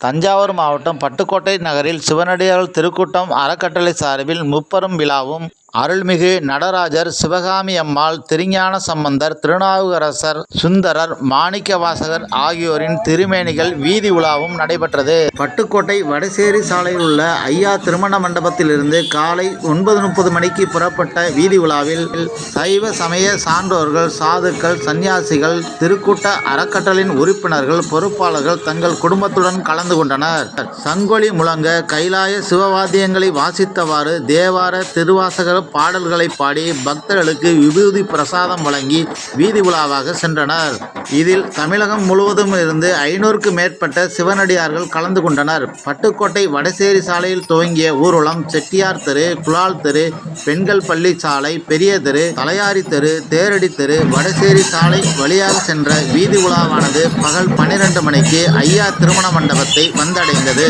தஞ்சாவூர் மாவட்டம் பட்டுக்கோட்டை நகரில் சிவனடியார்கள் திருக்கூட்டம் அறக்கட்டளை சார்பில் முப்பெரும் விழாவும் அருள்மிகு நடராஜர் சிவகாமி அம்மாள் திருஞான சம்பந்தர் திருநாவுக்கரசர் சுந்தரர் மாணிக்கவாசகர் ஆகியோரின் திருமேனிகள் வீதி உலாவும் நடைபெற்றது. பட்டுக்கோட்டை வடசேரி சாலையில் உள்ள ஐயா திருமண மண்டபத்திலிருந்து காலை ஒன்பது முப்பது மணிக்கு புறப்பட்ட வீதி உலாவில் சைவ சமய சான்றோர்கள் சாதுக்கள் சன்னியாசிகள் திருக்கூட்ட அறக்கட்டளின் உறுப்பினர்கள் பொறுப்பாளர்கள் தங்கள் குடும்பத்துடன் கலந்து கொண்டனர். சங்கொலி முழங்க கைலாய சிவவாத்தியங்களை வாசித்தவாறு தேவார திருவாசகர் பாடல்களை பாடி பக்தர்களுக்கு விபூதி பிரசாதம் வழங்கி வீதி உலாவாக சென்றனர். இதில் தமிழகம் முழுவதும் இருந்து ஐநூறுக்கு மேற்பட்ட சிவனடியார்கள் கலந்து கொண்டனர். பட்டுக்கோட்டை வடசேரி சாலையில் துவங்கிய ஊர்வலம் செட்டியார் தெரு குலால் தெரு பெண்கள் பள்ளி சாலை பெரிய தெரு தலையாரி தெரு தேரடி தெரு வடசேரி சாலை வழியாக சென்ற வீதி உலாவானது பகல் பன்னிரண்டு மணிக்கு ஐயா திருமண மண்டபத்தை வந்தடைந்தது.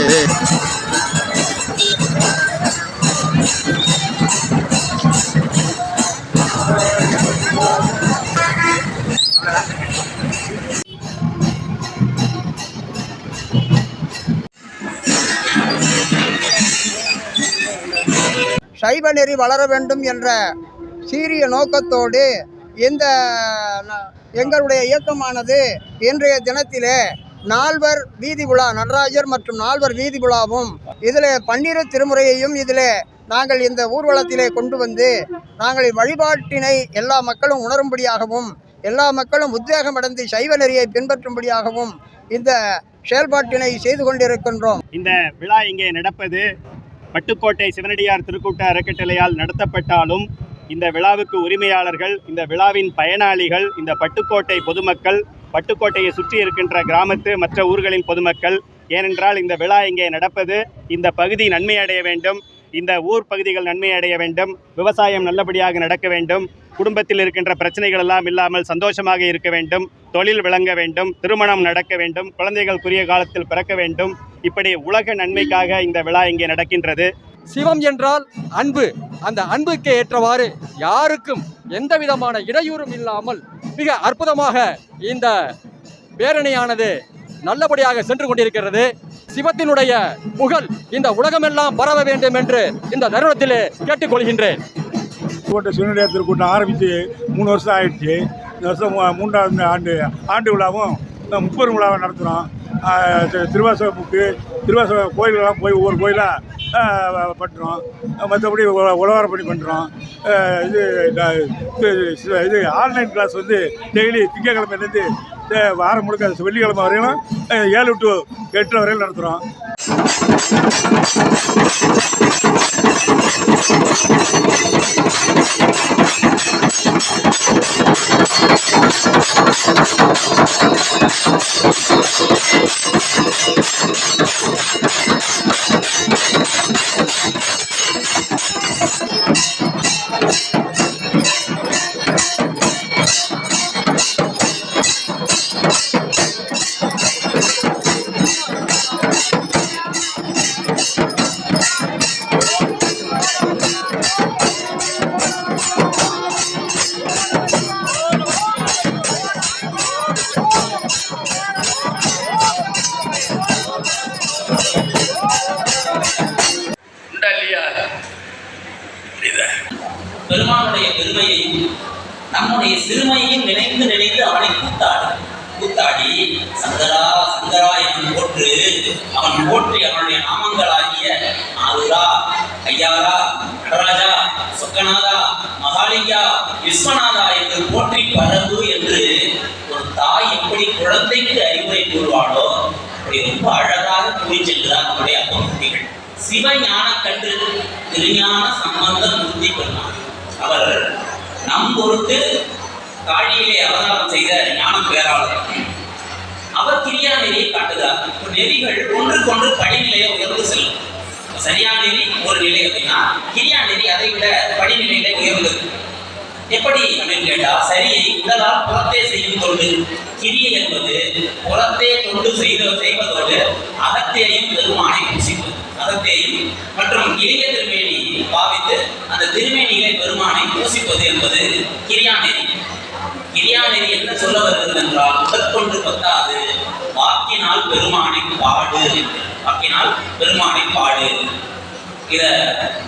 சைவ நெறி வளர வேண்டும் என்ற சீரிய நோக்கத்தோடு இந்த எங்களுடைய இயக்கமானது இன்றைய தினத்திலே நால்வர் வீதி விழா நடராஜர் மற்றும் நால்வர் வீதி விழாவும் இதில் பன்னிரு திருமுறையையும் இதில் நாங்கள் இந்த ஊர்வலத்திலே கொண்டு வந்து நாங்கள் வழிபாட்டினை எல்லா மக்களும் உணரும்படியாகவும் எல்லா மக்களும் உத்வேகமடைந்து சைவ நெறியை பின்பற்றும்படியாகவும் இந்த செயல்பாட்டினை செய்து கொண்டிருக்கின்றோம். இந்த விழா இங்கே நடப்பது பட்டுக்கோட்டை சிவனடியார் திருக்கூட்ட அறக்கட்டளையால் நடத்தப்பட்டாலும் இந்த விழாவுக்கு உரிமையாளர்கள் இந்த விழாவின் பயனாளிகள் இந்த பட்டுக்கோட்டை பொதுமக்கள் பட்டுக்கோட்டையை சுற்றி இருக்கின்ற கிராமத்து மற்ற ஊர்களின் பொதுமக்கள் ஏனென்றால் இந்த விழா இங்கே நடப்பது இந்த பகுதி நன்மை அடைய வேண்டும் இந்த ஊர் பகுதிகள் நன்மை அடைய வேண்டும் விவசாயம் நல்லபடியாக நடக்க வேண்டும் குடும்பத்தில் இருக்கின்ற பிரச்சனைகள் எல்லாம் இல்லாமல் சந்தோஷமாக இருக்க வேண்டும் தொழில் விளங்க வேண்டும் திருமணம் நடக்க வேண்டும் குழந்தைகள் குறுகிய காலத்தில் பிறக்க வேண்டும் இப்படி உலக நன்மைக்காக இந்த விழா இங்கே நடக்கின்றது. சிவம் என்றால் அன்பு. அந்த அன்புக்கு ஏற்றவாறு யாருக்கும் எந்த விதமான இடையூறும் இல்லாமல் மிக அற்புதமாக இந்த பேரணியானது நல்லபடியாக சென்று கொண்டிருக்கிறது. சிவத்தினுடைய புகழ் இந்த உலகமெல்லாம் பரவ வேண்டும் என்று இந்த தருணத்திலே கேட்டுக்கொள்கின்றேன். கோட்டை சிவனுடைய திருக்கூட்டம் ஆரம்பித்து மூணு வருஷம் ஆயிடுச்சு. இந்த வருஷம் மூன்றாவது ஆண்டு ஆண்டு விழாவும் முப்பெரும் விழாவை நடத்துகிறோம் திருவாசக புக்கு திருவாசக கோயிலெலாம் போய் ஒவ்வொரு கோயிலாக பண்ணுறோம் மற்றபடி உழவாரம் பண்ணி பண்ணுறோம் இது இது ஆன்லைன் கிளாஸ் வந்து டெய்லி திங்கக்கிழமையிலேருந்து வாரம் முழுக்க வெள்ளிக்கிழமை வரையிலும் ஏழு டு எட்டு வரையிலும் நடத்துகிறோம் உண்டா குழந்தைக்கு அறிவுரை கூறுவாளோ அப்படி ரொம்ப அழகாக கூறி செல்கிறார் நம்முடைய அப்பா குட்டிகள். சிவஞான கன்று திருஞான சம்பந்த மூர்த்தி பெருமான் அவர் நம் பொறுத்து காழியிலே அவதாரம் செய்த ஞான பேராளர். அவர் கிரியா நெறியை காட்டுகிறார். இப்ப நெறிகள் ஒன்றுக்கொன்று படிநிலையை உயர்ந்து செல்லும். சரியான நெறி ஒரு நிலை அப்படின்னா கிரியா நெறி அதை விட படிநிலையில உயர்ந்தது. எப்படி அப்படின்னு கேட்டா சரியை உடலால் புறத்தே செய்யும் தொண்டு கிரியை என்பது புறத்தே தொண்டு செய்த செய்வதோடு அகத்தேயும் பெருமானை புசிப்பது. அகத்தேயும் மற்றும் இளைய திருமேனி பாவித்து அந்த திருமேனியிலே பெருமானை பூசிப்பது என்பது கிரியாநெறி. கிரியாநெறி என்ன சொல்ல வருகிறது என்றால் உடற்கொண்டு பத்தாது வாக்கினால் பெருமானை பாடு. வாக்கினால் பெருமானை பாடு. இத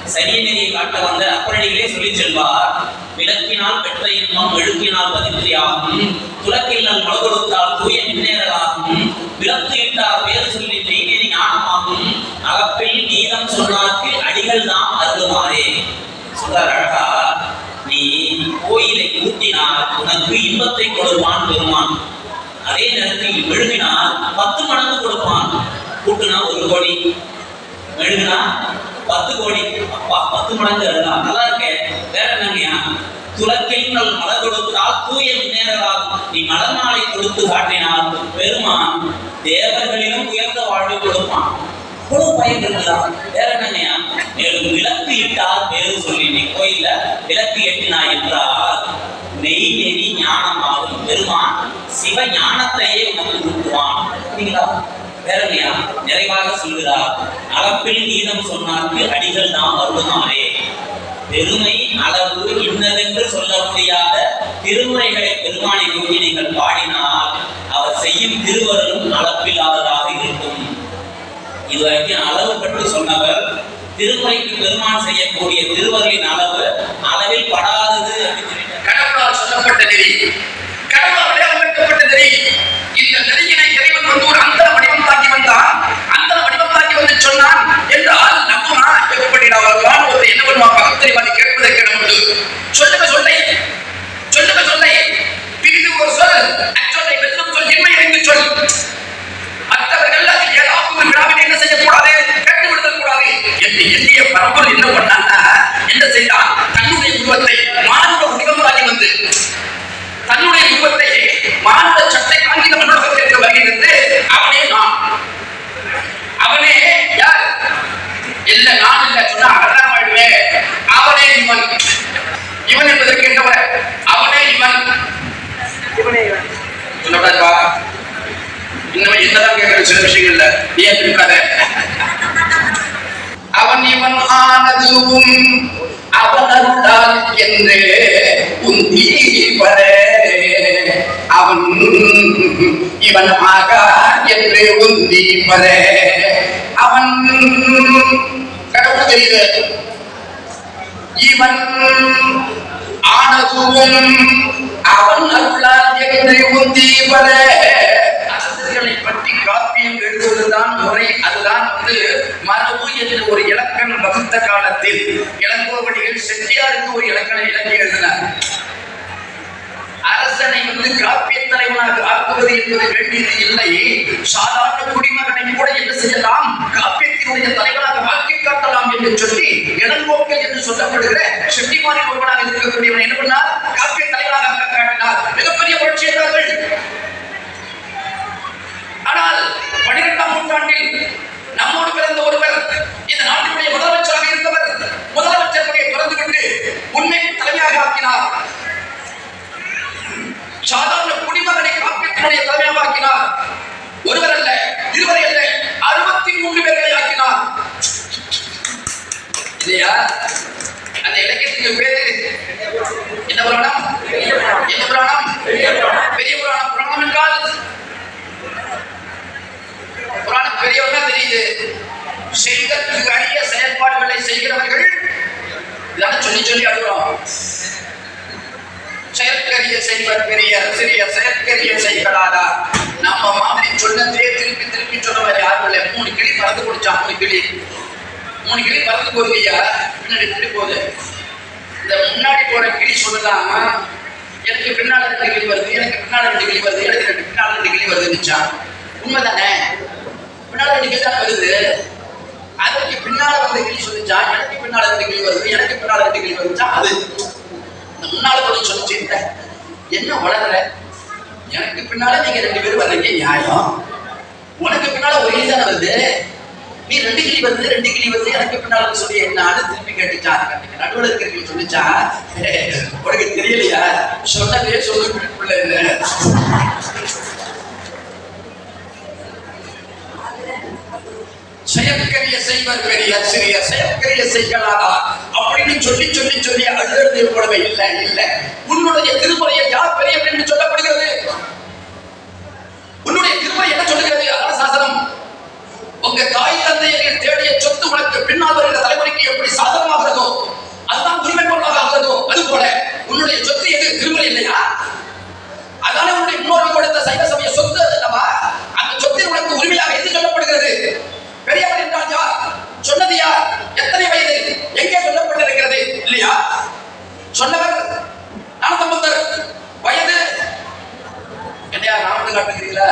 சரிய நெறியை காட்ட வந்த அப்பரடிகளே சொல்லி செல்வார். விளக்கினால் பெற்ற இன்பம் எழுப்பினால் பதித்திரியாகும் துலக்கில்லல் முளகொடுத்தால் தூய முன்னேறலாகும். விளக்கு இட்டார் பேர் சொல்லி மெய்நெறி ஞானமாகும். அகப்பில் நீதம் சொன்னாக்கு அடிகள் தான் அருளுமாறே. சொல்றார் அழகா நீ கோயிலை கூட்டினால் உனக்கு இன்பத்தை கொடுப்பான் பெருமான். அதே நேரத்தில் மெழுகினால் பத்து மடங்கு கொடுப்பான். கூட்டுனா ஒரு கோடி. மெழுகுனா பத்து கோடி. அப்பா பத்து மடங்கு எழுதலாம் நல்லா இருக்கே. வேற என்னங்கய்யா துலக்கில் மலர் கொடுத்தால் தூய முன்னேறலாகும் நீ மலர் மாலை கொடுத்து காட்டினால் பெருமான் தேவர்களிலும் உயர்ந்த வாழ்வை கொடுப்பான். அவ்வளவு பயன் இருக்குதா? வேற என்னங்கய்யா மேலும் விளக்கு இட்டால் பேரு சொல்லி நீ கோயில்ல விளக்கு எட்டினா என்றால் நெய் நெறி ஞானமாகும். பெருமான் சிவ ஞானத்தையே உனக்கு ஊட்டுவான் சரிங்களா நிறைவாக சொல்கிறார் அளப்பில் நீதம் சொன்னார்க்கு அடிகள் நாம் வருவதாரே பெருமை அளவு இன்னதென்று சொல்ல முடியாத திருமுறைகளை பெருமானை நோக்கி நீங்கள் பாடினால் அவர் செய்யும் திருவருளும் அளப்பில்லாததாக இருக்கும். இதுவரைக்கும் அளவு பற்றி சொன்னவர் திருமுறைக்கு பெருமான் செய்யக்கூடிய திருவருளின் அளவு அளவில் படாதது கடவுளால் சொல்லப்பட்ட நெறி. கடவுளால் வடிவமைக்கப்பட்ட நெறி. இந்த நெறியினை இறைவன் வந்து ஒரு அந்த வடிவம் தாக்கி வந்து சொன்னான் என்றால் நம்புமா எப்படி நான் ஒரு என்ன பண்ணுவான் பக்கத்தில் வந்து கேட்பதற்கு இடம் உண்டு சொல்லுங்க சொல்லை சொல்லுங்க சொல்லை பிரிது ஒரு சொல் அச்சொல்லை வெல்லும் சொல் இன்மை அறிந்து சொல் மற்றவர்கள் அது ஏதாவது ஒரு விழாவில் என்ன செய்யக்கூடாது கட்டு விடுதல் கூடாது என்று எண்ணிய பரம்பொருள் என்ன பண்ணான்னா என்ன செய்தான் தன்னுடைய உருவத்தை மானுட உருவங்களாகி வந்து தன்னுடைய உருவத்தை மானுட சட்டை காங்கித மண்டலத்திற்கு வருகிறது அவனே நான் அவனே யார் இல்ல நான் இல்ல சொன்னா அகலாம் ஆயிடுவே அவனே இவன் இவன் என்பதற்கு என்னவர் அவனே இவன் இவனே இவன் சொல்லக்கூடாதுப்பா இன்னும் என்னதான் கேட்கிற சில விஷயங்கள்ல நீ ஏன் இருக்காத அவன் இவன் ஆனதுவும் அவனத்தால் அருளால் என்று உந்தி அவன் இவன் ஆகா என்று உந்தி வர அவன் கடவுள் தெரியுது. இவன் ஆனதுவும் அவன் அல்லால் என்று உந்தி வர பற்றி காப்பியம் எழுதுவதுதான் முறை. அதுதான் வந்து மரபு என்று ஒரு இலக்கணம் வகுத்த காலத்தில். இளங்கோவடிகள் செட்டியாருக்கு ஒரு இலக்கண இலக்கியம் எழுதினார். அரசனை வந்து காப்பிய தலைவனாக ஆக்குவது என்பது வேண்டியது இல்லை. சாதாரண குடிமகனை கூட என்ன செய்யலாம்? காப்பியத்தினுடைய தலைவனாக ஆக்கி காட்டலாம் என்று சொல்லி இளங்கோக்கள் என்று சொல்லப்படுகிற செட்டிமாரி ஒருவனாக இருக்கக்கூடியவன் என்ன பண்ணார்? காப்பிய ஆனால் பனிரெண்டாம் நூற்றாண்டில் நம்மோடு பிறந்த ஒருவர் இந்த நாட்டினுடைய முதலமைச்சராக இருந்தவர் முதலமைச்சருடைய பிறந்துவிட்டு உண்மை தலைமையாக ஆக்கினார். சாதாரண குடிமகனை காப்பீட்டினுடைய தலைமையாக ஆக்கினார். ஒருவர் அல்ல இருவரை அல்ல அறுபத்தி மூன்று பேர்களை ஆக்கினார். இல்லையா? அந்த இலக்கியத்துக்கு பேரு என்ன புராணம்? என்ன புராணம் பெரிய புராணம் புராணம் என்றால் புராணம் பெரியவங்க தெரியுது செய்தற்கு அரிய செயல்பாடுகளை செய்கிறவர்கள் இதான சொல்லி சொல்லி அழுகிறோம் செயற்கரிய செய்வர் பெரிய சிறிய செயற்கரிய செய்களாதா நம்ம மாதிரி சொன்னதே திருப்பி திருப்பி சொன்னவர் யாரும் இல்லை. மூணு கிளி பறந்து குடிச்சான் மூணு கிளி. மூணு கிளி பறந்து போகுது ஐயா பின்னாடி முடி போகுது? இந்த முன்னாடி போற கிளி சொல்லலாம் எனக்கு பின்னால் ரெண்டு கிளி வருது எனக்கு பின்னால் ரெண்டு கிளி வருது எனக்கு ரெண்டு பின்னால் ரெண்டு கிளி வருதுன்னுச்சான் உண்மைதானே? பின்னால் ரெண்டு கிளி தான் வருது. அதற்கு பின்னால வந்து கிளி சொல்லிச்சா எனக்கு பின்னால ரெண்டு கிளி வருது எனக்கு பின்னால ரெண்டு கிளி வருதுச்சா அது. முன்னால கொஞ்சம் சொல்லிச்சு என்ன வளர்ற? எனக்கு பின்னால நீங்க ரெண்டு பேரும் வர்றீங்க நியாயம். உனக்கு பின்னால ஒரு கிளி தானே வருது. நீ ரெண்டு கிளி வந்து ரெண்டு கிளி வந்து எனக்கு பின்னால சொல்லி என்ன? அது திருப்பி கேட்டுச்சா அதுக்கு நடுவில் இருக்கிற கிளி சொல்லிச்சா உனக்கு தெரியலையா? சொன்னதே சொல்லு பிள்ளை செயற்கரிய செய்வர் பெரிய சிறிய செயற்கரிய செய்களாதா அப்படின்னு சொல்லி சொல்லி சொல்லி அழுகிறது போலவே இல்லை இல்லை. உன்னுடைய திருமுறையை யார் பெரியவர் என்று சொல்லப்படுகிறது? உன்னுடைய திருமுறை என்ன சொல்லுகிறது? அதான் சாசனம். உங்க தாய் தந்தையர்கள் தேடிய சொத்து உனக்கு பின்னால் வருகிற தலைமுறைக்கு எப்படி சாதகமாகிறதோ அதுதான் உரிமை பொருளாக ஆகிறதோ அது போல உன்னுடைய சொத்து எது? திருமுறை இல்லையா? அதனால உன்னுடைய முன்னோர்கள் கொடுத்த சைவ சமய சொத்து அல்லவா? அந்த சொத்தில் உனக்கு உரிமையாக எது சொல்லப்படுகிறது? பெரியவர் என்றால் யார்? சொன்னது யார்? எத்தனை வயது? எங்கே சொல்லப்பட்டிருக்கிறது? இல்லையா? சொன்னவர் ஞானசம்பந்தர் வயது. என்னையா நாமட்டு காட்டுகிறீங்களா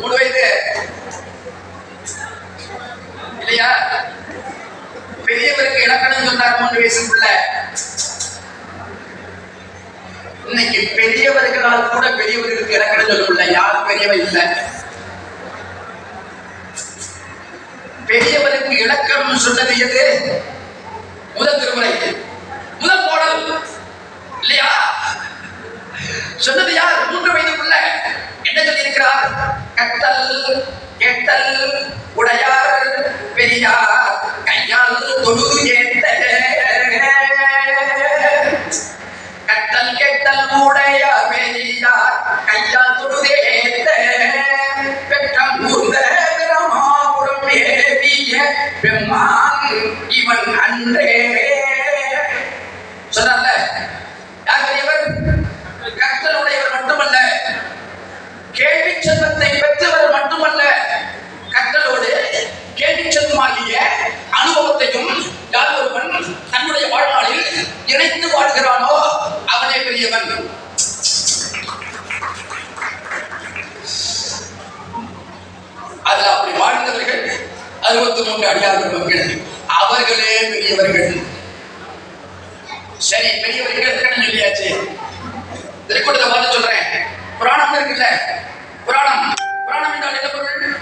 மூணு வயது. இல்லையா? பெரியவருக்கு இலக்கணம் சொன்னார் மூன்று வயசு பிள்ளை இன்னைக்கு பெரியவர்களால் கூட பெரியவர்களுக்கு இலக்கணம் சொல்ல முடியல யாரும் பெரியவன் இல்லை. பெரியவருக்கு இலக்கணம் சொன்னது எது முதல் திருமுறை. முதல் பாடல். இல்லையா? சொன்னது யார்? மூன்று வயதுக்குள்ள. என்ன சொல்லியிருக்கிறார்? கத்தல் கேட்டல் உடையார் பெரியார் கையால் தொழுது ஏத்த இவன் அன்றே. சொன்னார்ல? யார் பெரியவர்? கற்றல் மட்டுமல்ல. கேள்வி செல்வத்தை பெற்றவர் மட்டுமல்ல. கற்றலோடு கேள்வி செல்வமாகிய அனுபவத்தையும் யார் ஒருவன் தன்னுடைய வாழ்நாளில் இணைத்து வாழ்கிறானோ அவனே பெரியவன். அதில் அப்படி வாழ்ந்தவர்கள் அறுபத்தி மூன்று அடியார்கள் மக்கள். அவர்களே பெரியவர்கள். சரி பெரியவர்கள் இருக்கணும் சொல்லியாச்சு? திருக்கூட்டத்தை பார்த்து சொல்றேன். புராணம் இருக்குல்ல? புராணம் என்றால் என்ன பொருள்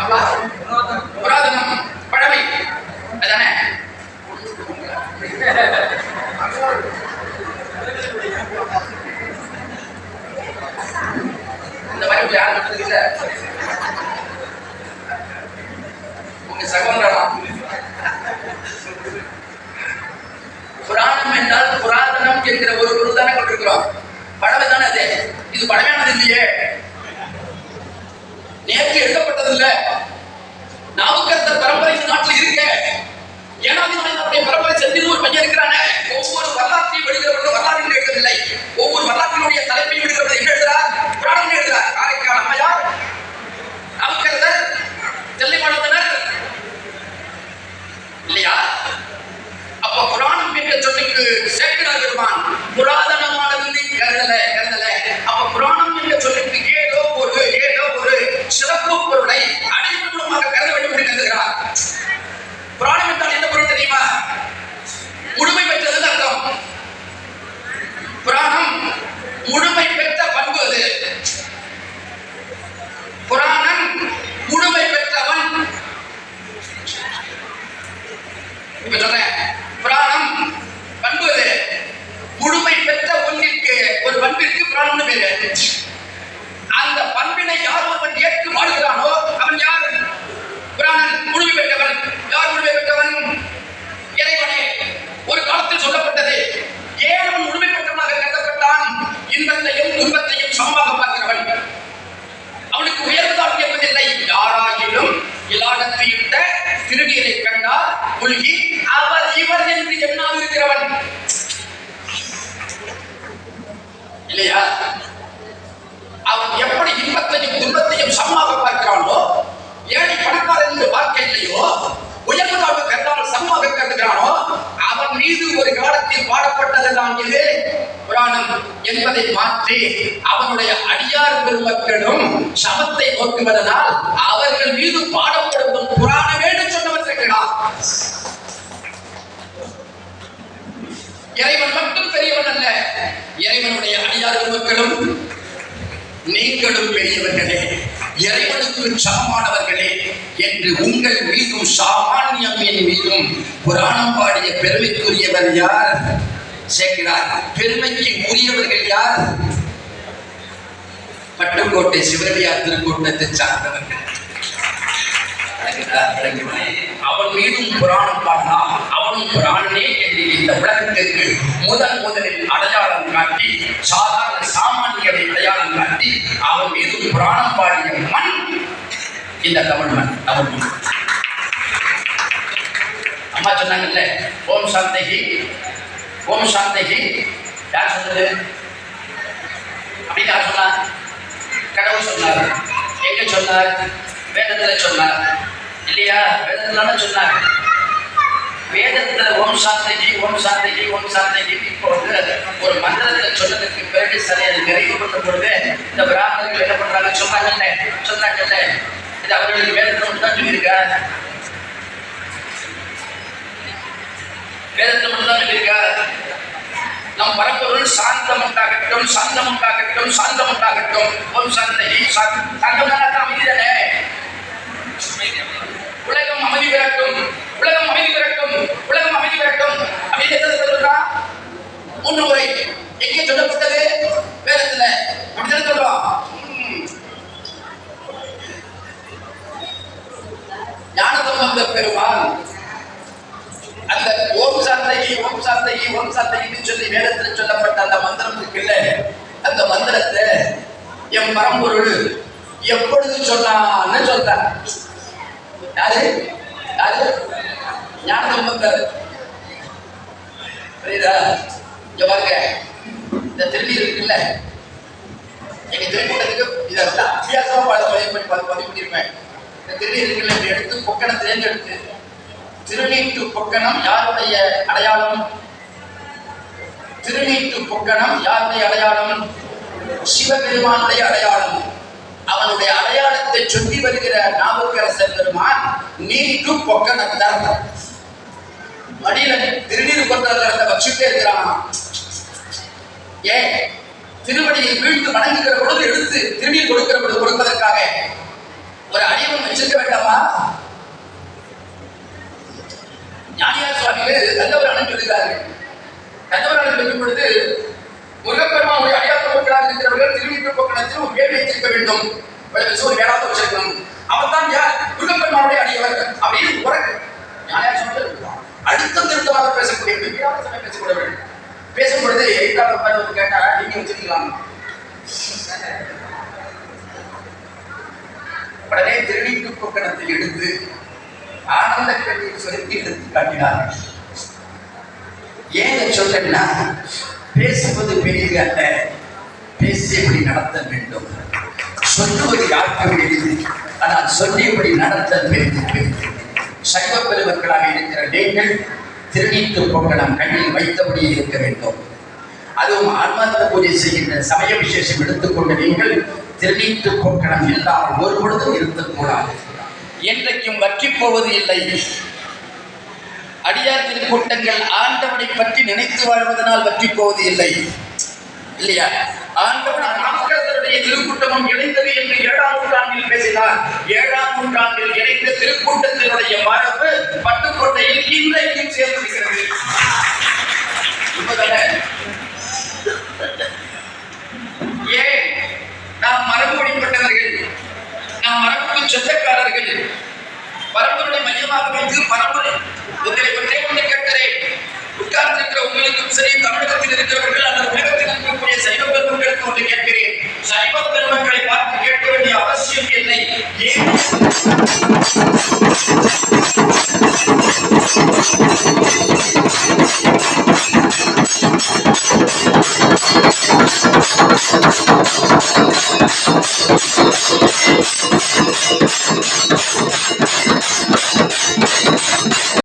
அப்பா, புராதனம் பழமை அதானே இந்த மாதிரி யார் நடந்தது இல்ல உங்க சகோதரனா புராணம் என்றால் புராதனம் என்கிற ஒரு பொருள் தானே கொண்டிருக்கிறோம் பழமை தானே அது இது பழமையானது இல்லையே நேற்று எழுதப்பட்டது இல்ல. நாவுக்கரசர் பரம்பரை இந்த நாட்டில் இருக்க. ஏனாதிநாயனுடைய பரம்பரை செந்தில் ஒரு பையன் இருக்கிறானே ஒவ்வொரு வரலாற்றையும் எழுதுகிறவர்கள் வரலாறு எழுதவில்லை. ஒவ்வொரு வரலாற்றினுடைய தலைப்பையும் எழுதுகிறவர் என்ன எழுதுறார் புராணம் எழுதுறார் காரைக்கால் அம்மையார் நாவுக்கரசர் தெல்லிமணத்தினர் இல்லையா? அப்ப புராணம் என்ற சொல்லுக்கு சேர்க்கிறார் பெருமான் புராதனமானது கருதல கருதல அப்ப புராணம் என்ற சொல்லுக்கு ஏதோ ஒரு ஏதோ சிறப்பு பொருளை அடிமூலமாக கருத வேண்டும் என்று கருதுகிறார். புராணம் என்றால் என்ன பொருள் தெரியுமா முழுமை பெற்றது அர்த்தம் புராணம் முழுமை பெற்ற பண்பு அது புராணன் முழுமை பெற்றவன் இப்ப சொல்றேன் புராணம் பண்பு அது முழுமை பெற்ற ஒன்றிற்கு ஒரு பண்பிற்கு புராணம்னு பேரு அந்த பண்பினை யார் ஒருவன் ஏற்று வாழ்கிறானோ அவன் யார் புராணன் முழுமை பெற்றவன் யார் முழுமை பெற்றவன் இறைவனே ஒரு காலத்தில் சொல்லப்பட்டது ஏன் அவன் முழுமை பெற்றவனாக கருதப்பட்டான் இன்பத்தையும் துன்பத்தையும் சமமாக பார்க்கிறவன் அவனுக்கு உயர்ந்தால் என்பதில்லை யாராகிலும் இலாகத்து இட்ட திருநீரை கண்டால் மூழ்கி அவர் இவர் என்று எண்ணால் இருக்கிறவன். இல்லையா? அவன் எப்படி இன்பத்தையும் துன்பத்தையும் சமமாக பார்க்கிறானோ ஏழை பணக்காரன் என்று பார்க்க இல்லையோ உயர்வு கருதாமல் சமமாக கருதுகிறானோ அவன் மீது ஒரு காலத்தில் பாடப்பட்டதுதான் இது. புராணம் என்பதை மாற்றி அவனுடைய அடியார் பெருமக்களும் சமத்தை நோக்குவதனால் அவர்கள் மீது பாடப்படும் புராணமே இறைவனுக்கு சமமானவர்களே என்று உங்கள் மீதும் சாமானியம் என் மீதும் புராணம் பாடிய பெருமைக்குரியவர் யார்? சேர்க்கிறார். பெருமைக்கு உரியவர்கள் யார்? பட்டுக்கோட்டை சிவலியார் திருக்கூட்டத்தை சார்ந்தவர்கள். அவன் மீதும் புராணம் பாடலாம். அவனும் புராணனே என்று இந்த உலகத்திற்கு முதன் முதலில் அடையாளம் காட்டி சாதாரண சாமானியரை அடையாளம் காட்டி அவன் மீதும் புராணம் பாடிய மண் இந்த தமிழ் மண் அம்மா சொன்னாங்கல்ல ஓம் சாந்தகி ஓம் சாந்தகி. யார் சொன்னது? அப்படின்னு யார் சொன்னார் கடவுள் சொன்னார் எங்க சொன்னார்? வேதத்துல சொன்னார். இல்லையா? வேதத்தில் சொன்னார். வேதத்துல ஓம் சாந்தகி ஓம் சாந்தகி ஓம் சாந்தகி. இப்போ வந்து ஒரு மந்திரத்தில் சொன்னதுக்கு பிறகு சரி அது பண்ணும் பொழுது இந்த பிராமணர்கள் என்ன பண்றாங்க? சொன்னாங்கல்ல சொன்னாங்க இது அவர்களுக்கு வேதத்தை மட்டும் தான் சொல்லியிருக்கா வேதத்தை மட்டும் தான் சொல்லியிருக்கா நம் பரப்பொருள் சாந்தம் உண்டாகட்டும் சாந்தம் உண்டாகட்டும் சாந்தம் உண்டாகட்டும் ஒரு சந்தகி சாந்தம் தான் அமைதி தானே உலகம் அமைதி பெறட்டும் உலகம் அமைதி பெறட்டும் உலகம் அமைதி பெறட்டும் அப்படின்னு எத்தனை சொல்றா மூன்று முறை எங்கே சொல்லப்பட்டது வேதத்துல அப்படிதான் சொல்றோம் ம். ஞானதம்பந்த பெருமான் அந்த ஓம் சாந்தகி ஓம் சாந்தகி ஓம் சாந்தகின்னு சொல்லி வேதத்தில் சொல்லப்பட்ட அந்த மந்திரம் இருக்குல்ல அந்த மந்திரத்தை என் பரம்பொருள் எப்பொழுது சொன்னான்னு சொல்றார். யாரு? யாரு? ஞானசம்பந்தர் புரியுதா? இங்க பாருங்க. இந்த திருநீர் இருக்குல்ல? எங்க திருக்கூட்டத்துக்கு இதை அத்தியாசமா பதிவு பண்ணி பதிவு பண்ணியிருப்பேன் திருநீர் இருக்குல்ல எடுத்து பொக்கணம் தேர்ந்தெடுத்து. திருநீட்டு பொக்கணம் யாருடைய அடையாளம்? திருநீட்டு பொக்கணம் யாருடைய அடையாளம்? சிவபெருமானுடைய அடையாளம். அவனுடைய அடையாளத்தை சொல்லி வருகிற நாவுக்கரசர் பெருமான் நீட்டு பொக்கணத்தர் மடியில திருநீர் கொண்டவர்களை வச்சுட்டே இருக்கிறான். ஏன்? திருவடியை வீழ்ந்து வணங்குகிற பொழுது எடுத்து திருநீர் கொடுக்கிற பொழுது கொடுப்பதற்காக ஒரு அடிவம் வச்சிருக்க வேண்டாமா? ஞானியார் சுவாமிகள் கந்தவராணம் சொல்லுகிறார்கள். கந்தவராணம் சொல்லும் பொழுது முருகப்பெருமாவுடைய அடையாள பொருட்களாக இருக்கிறவர்கள் திருவிழிப்பு போக்கணத்தில் ஒரு வேலை வச்சிருக்க வேண்டும். ஒரு வேளாத வச்சிருக்கணும் அவன் தான் யார்? முருகப்பெருமாவுடைய அடியவர் அப்படின்னு உறக்கு ஞானியார் சுவாமிகள் அடுத்த திருத்தமாக பேசக்கூடிய வெவ்வேறான சமயம் பேசக்கூடியவர்கள் பேசும் பொழுது எதிர்கால கேட்டா நீங்க வச்சிருக்கலாம் உடனே திருநீட்டு போக்கணத்தை எடுத்து ஆனந்த கண்ணீர் சொலுத்தி எடுத்து காட்டினார்கள். ஏன் சொல்றேன்னா பேசுவது பெரியது அல்ல பேசியபடி நடத்த வேண்டும்? சொல்லுவது யாருக்கும் எளிது ஆனால் சொல்லியபடி நடத்தல் பெரிது பெரிது. சைவ பெருமக்களாக இருக்கிற நீங்கள் திருநீட்டு பொங்கலம் கண்ணில் வைத்தபடி இருக்க வேண்டும். அதுவும் ஆன்மார்த்த பூஜை செய்கின்ற சமய விசேஷம் எடுத்துக்கொண்ட நீங்கள் திருநீட்டு போக்கணம் என்றால் ஒரு பொழுதும் இருக்கக்கூடாது. என்றைக்கும் வற்றி போவது இல்லை. அடியார் திருக்கூட்டங்கள் ஆண்டவனை பற்றி நினைத்து வாழ்வதனால் வற்றி போவது இல்லை. இல்லையா? ஆண்டவன் நாமக்கரசருடைய திருக்கூட்டமும் இணைந்தது என்று ஏழாம் நூற்றாண்டில் பேசினார். ஏழாம் நூற்றாண்டில் இணைந்த திருக்கூட்டத்தினுடைய மரபு பட்டுக்கோட்டையில் இன்றைக்கும் சேர்ந்திருக்கிறது. உண்மைதானே? ஏன்? நாம் மரபு வழிபட்டவர்கள் நாம் மரபுக்கு சொந்தக்காரர்கள். பரம்பரை மையமாக வைத்து பரம்பரை உங்களை ஒன்றே ஒன்று கேட்கிறேன். உட்கார்ந்திருக்கிற உங்களுக்கும் சரி தமிழகத்தில் இருக்கிறவர்கள் அந்த உலகத்தில் இருக்கக்கூடிய சைவ பெருமக்களுக்கு ஒன்று கேட்கிறேன். சைவ பெருமக்களை பார்த்து கேட்க வேண்டிய அவசியம் இல்லை. ஏன்?